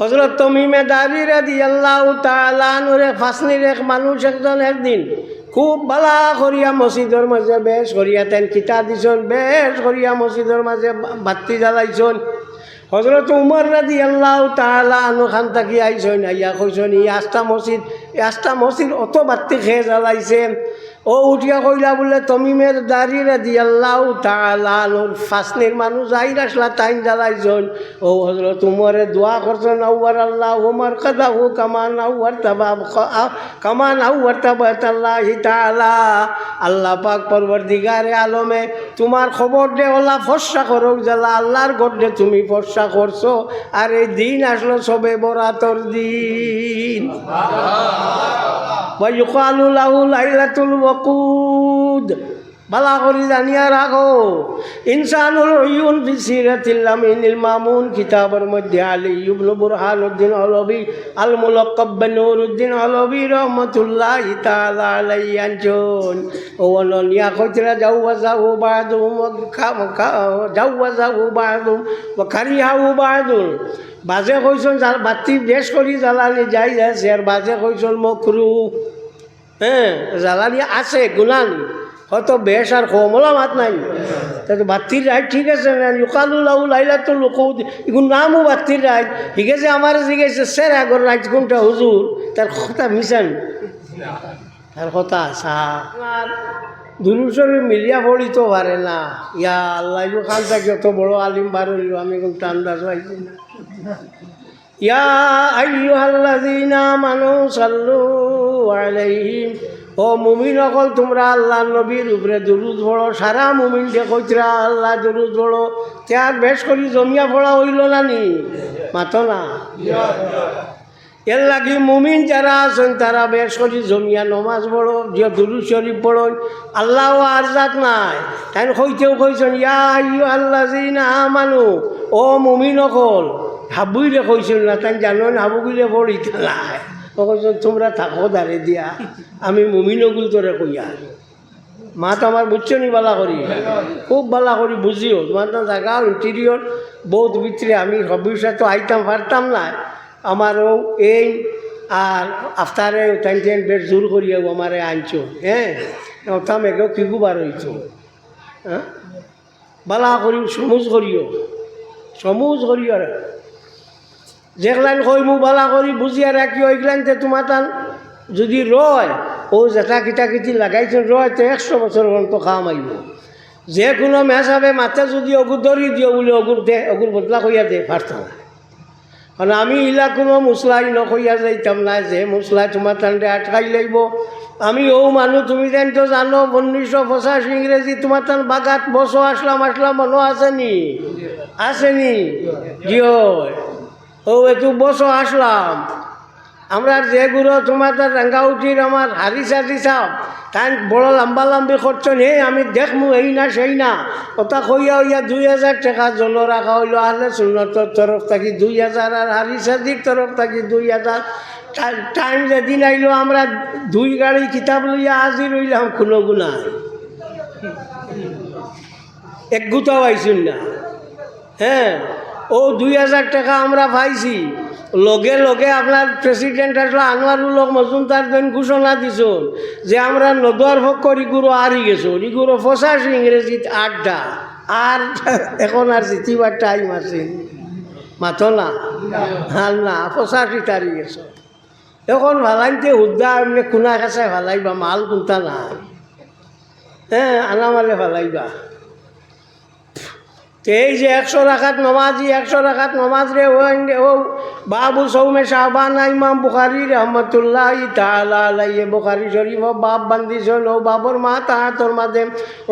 হজরত তমিমে দাবি রাদি আল্লাহ তালানুর ফাসনির এক মানুষ একজন একদিন খুব বালা করিয়া মসজিদের মাঝে বেশ করিয়া তেন কিতা দিছন, বেশ করিয়া মসজিদের মাঝে বাতি জ্বালাইছন। হজরত উমর রাদি আল্লাহ তালা আনু খান থাকি আইসন আইয়া কইসন ই আস্তা মসজিদ আস্তা মসজিদ অত বাতি খেয়ে জ্বালাইছে? ও উঠিয়া কইলা বলে, তমিমের দাড়ি রাদি, আল্লাহ তালা আনুর ফাসনির মানুষ আই আসলা, তাইন জ্বালাইছন ও হজরত উমরে দোয়া করছেন, আউয়ার আল্লাহ উমর কাদা হু কামান আউয়ার তাবাব কামান আউয়ার তাবাত আল্লাহ তালা আল্লাহ পাক পরবর্তীকারে আলমে, তোমার খবর দে, ওলা ফর্সা করো জ্বালা, আল্লাহর গড্ডে তুমি ফর্সা করছ। আর এই দিন আসলো সবে বরাতর দিন। ويقال له ليلة الوقود বালা করি জানিয়া রাখো ইনসানুল উয়ুন ফি সিরাতিল আমিনুল মামুন কিতাবের মধ্যে আলী ইবনে বুরহানুদ্দিন হলবি আল মুলাক্কাব নুরুদ্দিন হলবি রহমাতুল্লাহ তাআলা আলাইহি আনজন ও অননিয়া কইতরা জাওয়াজাহু বাদুম জাওয়াজাহু বাদুম ওয়া কারিহাহু বাদুম বাজে কইছন যার বাতি বেশ করি জ্বালানি, যাই যাচ্ছে আর বাজে কইছন মকরু হ্যাঁ জ্বালানি আছে, গুণান। হয়তো বেশ আর কমলা মাত নাই। তাই বাতির রাইট ঠিক আছে না লুকালু লাইলা তো লোক এগুলো নামও বাতির রাইট ঠিক আছে আমার জিজ্ঞেস স্যার আগর রাইট কোনটা হুজুর তার কথা মিশান তার কথা আসা দুরুশরী মিলিয়া পড়িতে পারে না ইয়া আল্লাহ খান থাকি অত বড় আলিম বার হইল, আমি কোনটা আন্দাজ পাইছি? না ইয়া আইয়ুহাল্লাযীনা আমানু সাল্লু আলাইহিম, ও মুমিন অকল তোমরা আল্লাহ নবীর উপরে দুরুদ পড়ো। সারা মুমিন দেখরা আল্লাহ দুরুদ পড়ো। ত্যাগ বেশ করি, জমিয়া পড়া হইল না নি? মাত না? এর লাগি মুমিন যারা আছেন, তারা বেশ করি জমিয়া নমাজ পড়ো, যে দুরুদ শরীফ পড়ো। আল্লাহ আর জাত নাই। তাই কইতেও কইছেন, ইয়া আল্লাহ না মানু ও মুমিন অকল হাবুইলে কইছিল না তাই জানো না হাবুগুলে নাই ও কইছেন তোমরা থাকো দাঁড়ে দিয়া, আমি মুমিন ওগুল তোরে কইয়া মা তো আমার বুঝছ নি বালা করি। খুব বালা করি, বুঝিও। তোমার তো জায়গা ইন্টেরিয়র বহুত ভিতরে আমি ভবিষ্যৎ তো আইতাম, পারতাম না। আমারও এই আর আফতারে টাইম টাইম বেশ জোর করিয়াও আমারে আনছো হ্যাঁ? ওতাম এগো কিগু বার হইছো হ্যাঁ? বালা করি সমুজ করিও। সমুজ করিও যেগলান কই মোক বালা কৰি বুজিয়া রাখি ওইগলানতে তোমার তান যদি রয়, ও জেঠা কিটা কিটি লাগাইছেন রয় তো একশো বছর পর্যন্ত খাম আইব। যে কোনো মেসাবে মাথা যদি অগুর ধরি দিও বলে অগুর দে, অগুর বদলা কইয়া দে, পারতাম। কারণ আমি ইলা কোনো মশলাই নকইয়া যাইতাম না, যে মশলাই তোমার তান্ডে আটকাই লাগব আমি ও মানুষ তুমি যেন তো জানো উনিশশো পঁচাশি ইংরেজি তোমার তান বাগাত বসো, আসলাম আসলাম, মনে আসেনি আসেনি জিও ও, একটু বসো, আসলাম। আমরা যেগুলো তোমার তার রাঙ্গাউটির আমার হারি সারি চাও, তাই বড় লম্বা লম্বি করছেন হে, আমি দেখমু এই না সেই না। ওটা কইয়া হইয়া দুই হাজার টাকা জল রাখা হইল, আহলে সুন্নতর তরফ থাকি দুই হাজার আর হারি সাদির তরফ থাকি দুই হাজার। টাইম যেদিন আইলো আমরা দুই গাড়ি কিতাব লইয়া হাজির হইলাম, কোনো গুণা এক গুতাও আইসুন না। হ্যাঁ ও দুই হাজার টাকা আমরা পাইছি। লগে লগে আপনার প্রেসিডেন্ট আসলে আনোয়ারুল মজুমদার দিন ঘোষণা দিছুন যে আমরা নদুয়ার ভোগ করি, গুরু হারি গেছো। ইগুরো পঁচাশি ইংরেজিত আটটা আর এখন আর জিতিবার টাইম আছে। মাথো না, হাল না, পঁচাশি তারিখ গেছো এখন ভালাইতে হুদ্দা, এমনি খুনা কাছে ভালাইবা, মাল কোনটা না হ্যাঁ আনামালে ভালাইবা। এই যে একশো রাখাত নমাজি একশো রাখাত নমাজ রে, ও বাবু সৌমে শাহবানা, ইমাম বুখারি রহমতুল্লাহ আলাইহি, বুখারি শরীফ, ও বাপ বান্দিছেন ও বাবর মা তাহাতর মাঝে,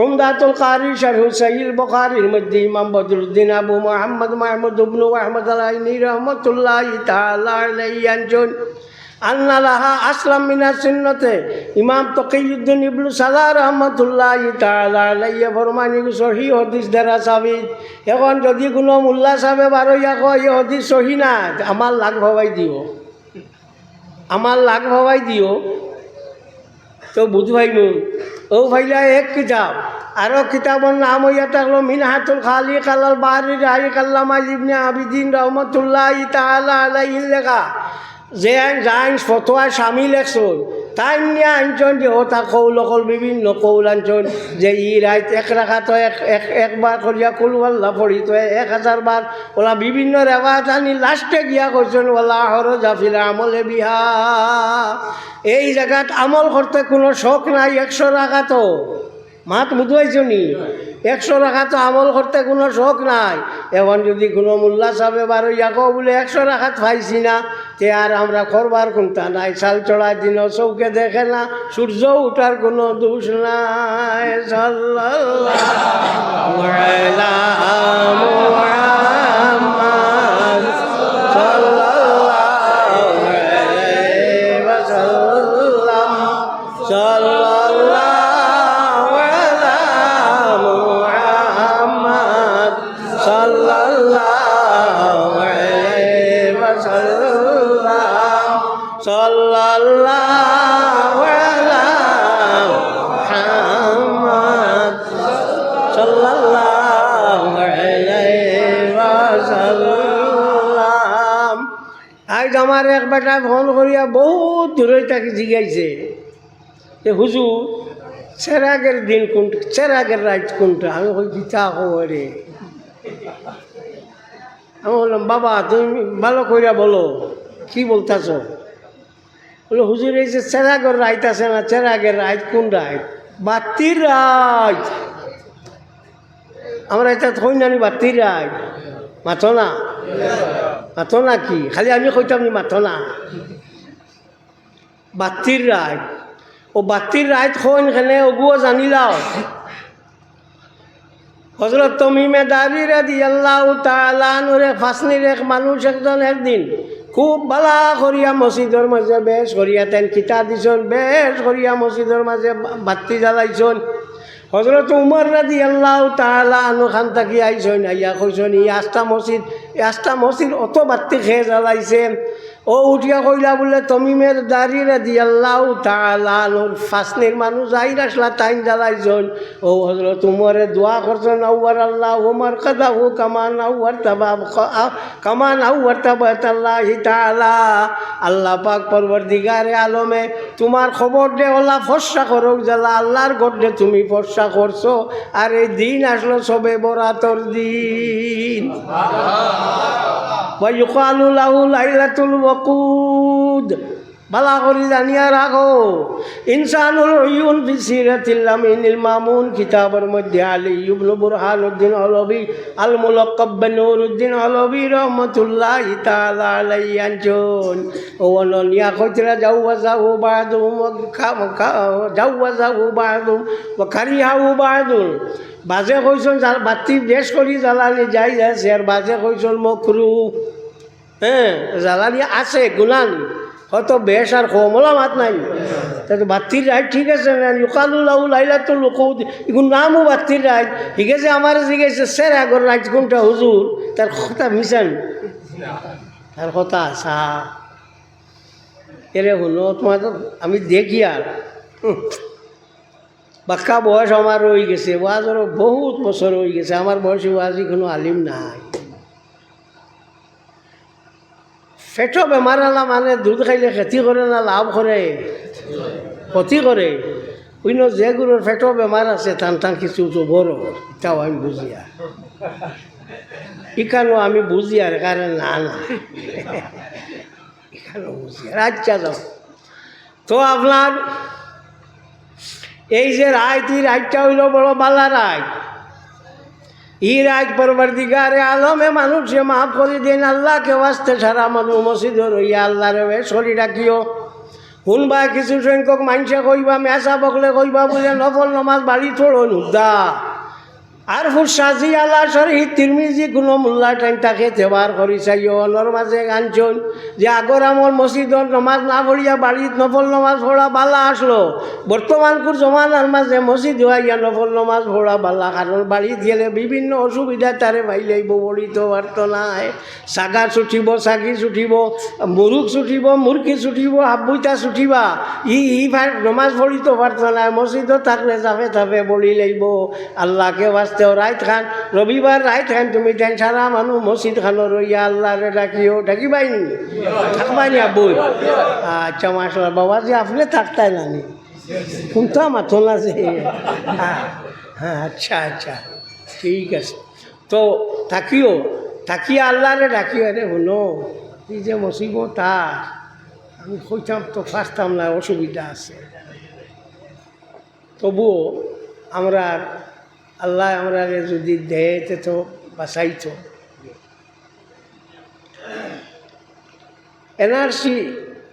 উমদাতুল কারি, শারহু সাহিল বুখারির মধ্যে ইমাম বদরুদ্দিন আবু মোহাম্মদ মাহমুদ ইবনু আহমদ আলাইহি রহমতুল্লাহ আনজন আন্না লাহা আসলাম মিনা সুন্নতে। ইমাম তকিউদ্দিন ইবলু সালাহ রহমতুল্লাহ আলাইহি ফরমানি সহি হদিস দ্বারা সাবিত। এখন যদি কোনো মোল্লা সাহেবে বারইয়া কয় এই হদিস সহি না আমার লাগ ভবাই দিও। আমার লাগ ভবাই দিও। তো বুঝবাই নু ও ভাইলা, এক কিতাব। আরও কিতাবর নাম হইয়া থাকল মিনহাতুল খালি কালাল বাহারি রাই কাল্লামা ইবনে আবিদিন রহমতুল্লাহ তাআলা আলাইহি লেখা। যে আইন জাইন ফতোয়ায় স্বামী লেখছন তাই নিয়ে আনছন যে ও তা কৌল কল বিভিন্ন কৌল আনছন যে ই রাইত এক রাখা তো এক এক একবার করিয়া কুলওয়াল্লা পড়ি তো এক হাজার বার ওলা বিভিন্ন রেওয়াজ আনি লাস্টে গিয়া করছেন ওলা হর জাফিলা আমলে বিহা। এই জায়গাত আমল করতে কোনো শখ নাই একশো রাখা তো মাত বুঝাইছ নি? একশো রাখা তো আমল করতে কোনো শখ নাই। এখন যদি কোনো মোল্লা সাহেব বারো ইয়াকো বলে একশো রাখাত পাইছি না, তে আর আমরা করবার কোনটা নাই? চাল চড়ার দিন চৌকে দেখে না, সূর্য উঠার কোনো দোষ নাই। আলা আজ আমার এক বেটা ফোন করিয়া বহুত দূরে তাকে জিগাইছে। যে হুজুর চেরাগের দিন কোনটা চেরাগের রাত কোনটা? আমি কই গীতা রে আমি বললাম বাবা, তুমি ভালো কইরা বলো, কি বলতাছ? বলে হুজুর এই যে চেরাগের রাইত আছে না চেরাগের রাইত কোন রাইত বাতির রাইত আমরা এটা থই বাতির রাইত মাথো না? মাথো না কি? খালি আমি কইতাম নি মাথো না। বাতির রাইত ও বাতির রাইত হইন খেলে ওগুও জানিলাও। হজরত তমিমে দাবি রাদি আল্লাহ তালানুরে ফাসনির এক মানুষ একজন একদিন খুব বালা করিয়া মসজিদর মাঝে বেশ করিয়া তেন কিতা দিছন, বেশ করিয়া মসজিদর মাঝে বাতি জ্বালাইছন। হজরত উমর রাজি আল্লাহ তালা আনুখান থাকি আইসন আইয়া কইসন ই আস্তা মসজিদ আস্তা মসজিদ অত বাতি খেয়ে জ্বালাইছে ও উঠিয়া কইলা বলে, তমিমের দাড়ি রাদি, আল্লাহ তালা আনুর ফাসনির মানুষ যাই আসলা টাইম জ্বালাইছন ও হজরত উমরে দোয়া করছেন, আউয়ার আল্লাহ উমর কাদা হু কামান আউয়ার তাবা কামান আউয়ার তাবা আল্লাহ তালা আল্লাহ পাক পরবর্তীকারে আলমে, তোমার খবর দে, ওলা ফর্সা করুক জ্বালা, আল্লাহর গড্ডে তুমি ফর্সা করছ। আর এই দিন আসলো সবে বরাতর দিন। ওয়াইকালু লাহু লাইলাতুল ওয়াকুদ বালা করে জানিয়া রাখো ইনসানুল ইউন ফি সিরাতিল আমিনিল মামুন কিতাবের মধ্যে আলী ইবনু বুরহানুদ্দিন অলবি আল মুলাক্কাব বিনুরুদ্দিন অলবি রহমাতুল্লাহি তাআলা আলাইহি আনচুন ও অননিয়া কইতরা জাওয়াজাহু বাদুম ওয়া কাম জাওয়াজাহু বাদুম ওয়া কারিহাহু বাদুম বাজে কইছন যার বাতি বেশ করি জ্বালানি যাই যাচ্ছে আর বাজে কইছন মকরু হ্যাঁ জ্বালানি আছে, গুণান। হয়তো বেশ আর কমলা মাত নাই। তাতে বাতির রাইট ঠিক আছে না ইউকালুলাউ লাইলাতো লোক এগুলো নামও বাতির রাইট ঠিক আছে আমার জিজ্ঞেস স্যার আগর রাইট কোনটা হুজুর তার কথা মিশান তার কথা আসা এরে হলো তোমার আমি দেখি আর। বাক্কা বয়স আমার রয়ে গেছে ওয়াজেরও বহুত বছর হয়ে গেছে আমার বয়সে ওয়াজি কোনো আলিম নাই। পেটো বেমার আলা মানে দুধ খাইলে খেতি করে না লাভ করে ক্ষতি করে অন্য যে গুরুর পেটো বেমার আছে, টান টান কিছু তো বড় এটাও আমি বুঝি আর ইখানো আমি বুঝি আর কারণ না না। এখানেও বুঝি আর আচ্ছা যাও তো আপনার এই যে রায় এই রায়টা হইল বড় বালা রায় ই রাজ পরবর্তীকারে আলমে মানুষে মাফ করে দিন আল্লাহকে বাঁচতে সারা মানুষ মসজিদ রইয়া আল্লাহ রে শরীর রাখিও। শুনবা কিছু সংখ্যক মানুষে কইবা, মেসা বকলে কইবা বুঝে নফল নমাজ বাড়ি থোড়ো নুদা। আর ফুসাজি আলা শরীর তিরমিজি কোনো মোল্লা টাইম তাকে তেবার করি চাইও অনর মাঝে গানছন যে আগর আমার মসজিদত নমাজ না পড়িয়া বাড়িত নফল নমাজ পড়া বালা আসলো। বর্তমানকুর জমানার মাঝে মসজিদ হইয়া নফল নমাজ পড়া বালা, কারণ বাড়িত গেলে বিভিন্ন অসুবিধা তারে ভাইলাইব, বলিত পারত নাই। সাগা ছুটিব চাগি ছুটিব, মুরুখ ছুটিব, মুরগি ছুটিব, হাবুইতা ছুটিবা। ই ই নমাজ পড়িতে পারত নাই, মসজিদত থাকলে যাবে থাবে বলি লাগব আল্লাহকে বাঁচতেও রাইত খান, রবিবার রাইত খান, তুমি তাই সারা মানুষ মসজিদ খানো রইয়া আল্লাহরে ডাকিও, ডাকিবাই নি? থাকবাই নি আবুই আচ্ছা মাসাল বাবা যে আপনি থাকতাই নানি। শুনতো আমার তোলা যে হ্যাঁ আচ্ছা আচ্ছা ঠিক আছে। তো, থাকিও থাকিয়া আল্লাহরে ডাকিও রে শুনো, এই যে মসিবত তার আমি কইতাম তো ফার্স্টাম না, অসুবিধা আছে। তবুও আমরা আল্লাহ আমরা যদি দেয় তো বাঁচাইতো। এনআরসি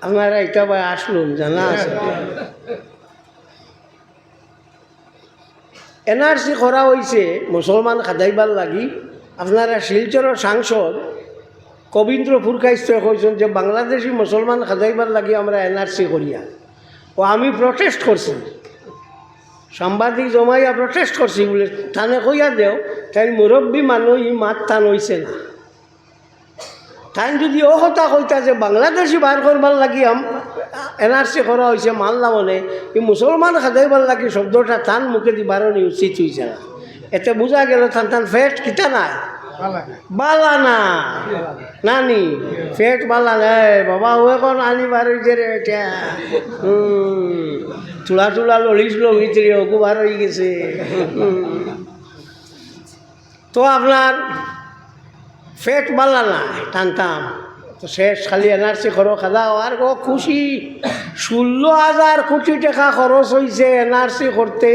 আপনারা এটা বা আসলুন জানা আছে? এনআরসি করা হয়েছে মুসলমান খাদাইবার লাগি। আপনারা শিলচরের সাংসদ কবীন্দ্র ফুরকাইস্ত কইছেন যে, বাংলাদেশি মুসলমান খাদাইবার লাগি আমরা এনআরসি করিয়া। ও আমি প্রটেস্ট করছি। সাংবাদিক জমাইয়া প্রটেস্ট করছি বলে। থানে কইয়া দেও তাই মুরব্বী মানুষ ই মাত টান হইছে না। তাই যদি ও কথা কইতা যে বাংলাদেশি বার করবার লাগি আম এনআরসি করা হয়েছে মানলাম মানে এই মুসলমান খাদাইবার লাগি শব্দটা থান মুখে দি বারণি উচিত হয়েছে না। এতে বোঝা গেল থান থান ফেট কিতা নাই? বালা না। নানি ফেট বালা নাই। বাবা ও এখন আনি বার হয়েছে রে এটা চুলা চুলা লড়িছিল ভিতরে অকুবার হয়ে গেছে। তো আপনার ফেট বালা না টানতাম তো শেষ খালি এনআরসি খরচ খাদা আর গো খুশি। ষোলো হাজার কোটি টাকা খরচ হয়েছে এনআরসি করতে।